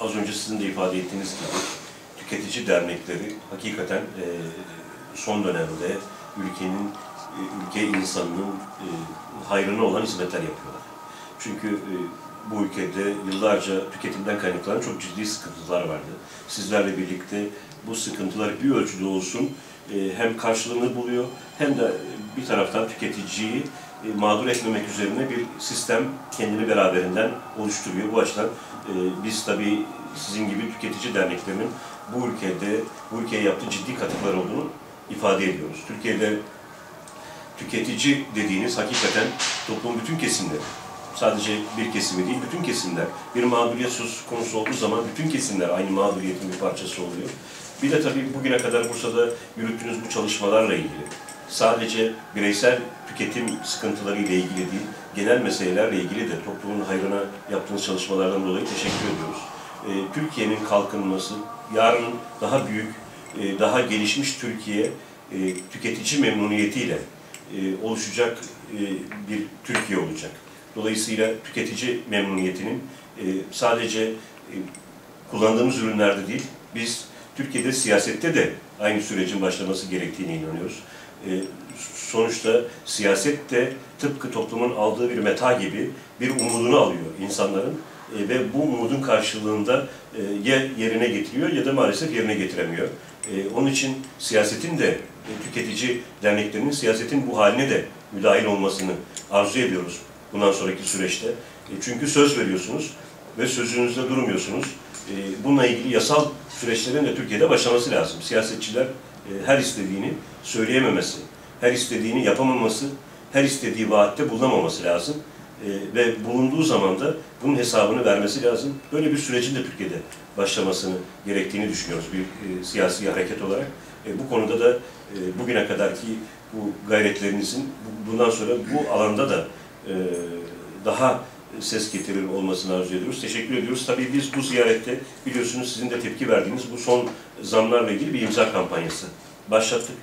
az önce sizin de ifade ettiğiniz gibi tüketici dernekleri hakikaten e, son dönemde ülkenin, e, ülke insanının e, hayrına olan hizmetler yapıyorlar. Çünkü e, bu ülkede yıllarca tüketimden kaynaklanan çok ciddi sıkıntılar vardı. Sizlerle birlikte bu sıkıntılar bir ölçüde olsun e, hem karşılığını buluyor hem de bir taraftan tüketiciyi e, mağdur etmemek üzerine bir sistem kendini beraberinden oluşturuyor. Bu açıdan e, biz tabii sizin gibi tüketici derneklerinin bu ülkede, bu ülkeye yaptığı ciddi katkılar olduğunu ifade ediyoruz. Türkiye'de tüketici dediğiniz hakikaten toplumun bütün kesimleri, sadece bir kesimi değil, bütün kesimler. Bir mağduriyet söz konusu olduğu zaman bütün kesimler aynı mağduriyetin bir parçası oluyor. Bir de tabii bugüne kadar Bursa'da yürüttüğünüz bu çalışmalarla ilgili sadece bireysel tüketim sıkıntıları ile ilgili değil, genel meselelerle ilgili de toplumun hayrına yaptığınız çalışmalardan dolayı teşekkür ediyoruz. Ee, Türkiye'nin kalkınması, yarın daha büyük, e, daha gelişmiş Türkiye e, tüketici memnuniyetiyle e, oluşacak e, bir Türkiye olacak. Dolayısıyla tüketici memnuniyetinin e, sadece e, kullandığımız ürünlerde değil, biz Türkiye'de siyasette de aynı sürecin başlaması gerektiğine inanıyoruz. E, sonuçta siyaset de tıpkı toplumun aldığı bir meta gibi bir umudunu alıyor insanların e, ve bu umudun karşılığında e, ya yerine getiriyor ya da maalesef yerine getiremiyor. Onun için siyasetin de tüketici derneklerinin siyasetin bu haline de müdahil olmasını arzu ediyoruz bundan sonraki süreçte. Çünkü söz veriyorsunuz ve sözünüzde durmuyorsunuz. E, bununla ilgili yasal süreçlerin de Türkiye'de başlaması lazım. Siyasetçiler e, her istediğini söyleyememesi, her istediğini yapamaması, her istediği vaatte bulunamaması lazım. E, ve bulunduğu zaman da bunun hesabını vermesi lazım. Böyle bir sürecin de Türkiye'de başlamasını gerektiğini düşünüyoruz bir e, siyasi hareket olarak. E, bu konuda da e, bugüne kadarki bu gayretlerinizin bu- bundan sonra bu alanda da e, daha ses getirir olmasını arzu ediyoruz. Teşekkür ediyoruz. Tabii biz bu ziyarette biliyorsunuz sizin de tepki verdiğiniz bu son zamlarla ilgili bir imza kampanyası başlattık.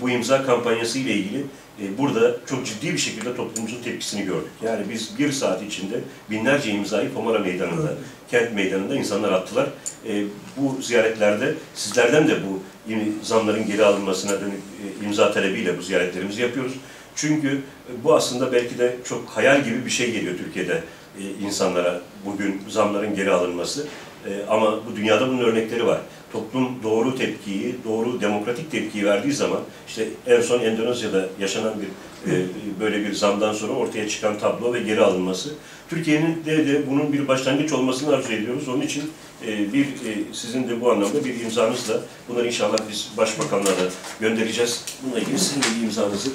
Bu imza kampanyası ile ilgili e, burada çok ciddi bir şekilde toplumumuzun tepkisini gördük. Yani biz bir saat içinde binlerce imzayı Pomara Meydanı'nda, kent meydanında insanlar attılar. E, bu ziyaretlerde sizlerden de bu zamların geri alınmasına dönük e, imza talebiyle bu ziyaretlerimizi yapıyoruz. Çünkü e, bu aslında belki de çok hayal gibi bir şey geliyor Türkiye'de e, insanlara bugün zamların geri alınması. E, ama bu dünyada bunun örnekleri var. Toplum doğru tepkiyi, doğru demokratik tepkiyi verdiği zaman işte en son Endonezya'da yaşanan bir böyle bir zamdan sonra ortaya çıkan tablo ve geri alınması. Türkiye'nin de, de bunun bir başlangıç olmasını arzu ediyoruz. Onun için bir sizin de bu anlamda bir imzanızla bunları inşallah biz başbakanlara göndereceğiz. Bununla ilgili sizin de bir imzanızı